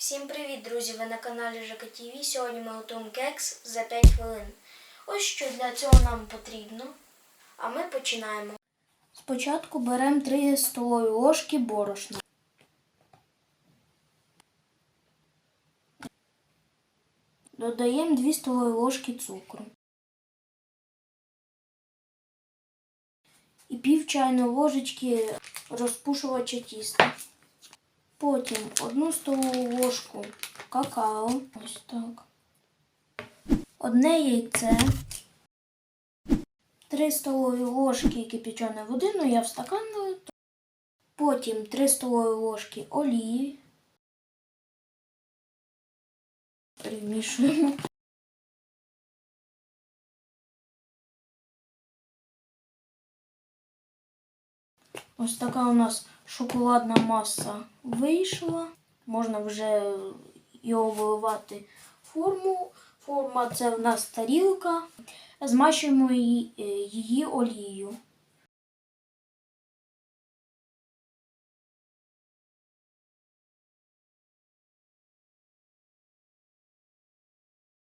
Всім привіт, друзі! Ви на каналі ЖК ТВ. Сьогодні ми готуємо кекс за 5 хвилин. Ось що для цього нам потрібно. А ми починаємо. Спочатку беремо 3 столові ложки борошна. Додаємо 2 столові ложки цукру. І пів чайної ложечки розпушувача тіста. Потім одну столову ложку какао. Ось так. Одне яйце. Три столові ложки кипяченої води, ну я в стакан налию. Потім 3 столові ложки олії. Перемішуємо. Ось така у нас шоколадна маса вийшла. Можна вже його виливати в форму. Форма це в нас тарілка. Змащуємо її, е, олією.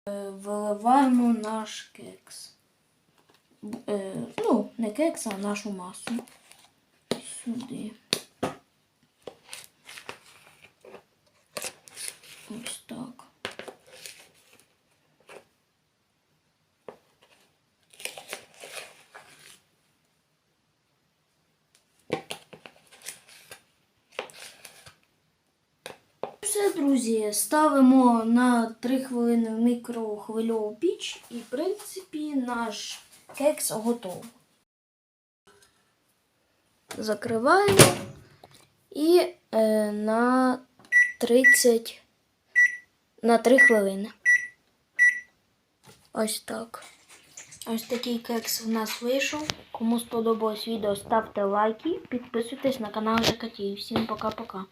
Е, Виливаємо наш кекс. Е, Ну, не кекс, а нашу масу. Сюди. Ось так. Все, друзі, ставимо на 3 хвилини в мікрохвильову піч і, в принципі, наш кекс готовий. Закриваємо і е, на 30 на 3 хвилини. Ось так. Ось такий кекс в нас вийшов. Кому сподобалось відео, ставте лайки, підписуйтесь на канал ЖКТ. Всім пока-пока.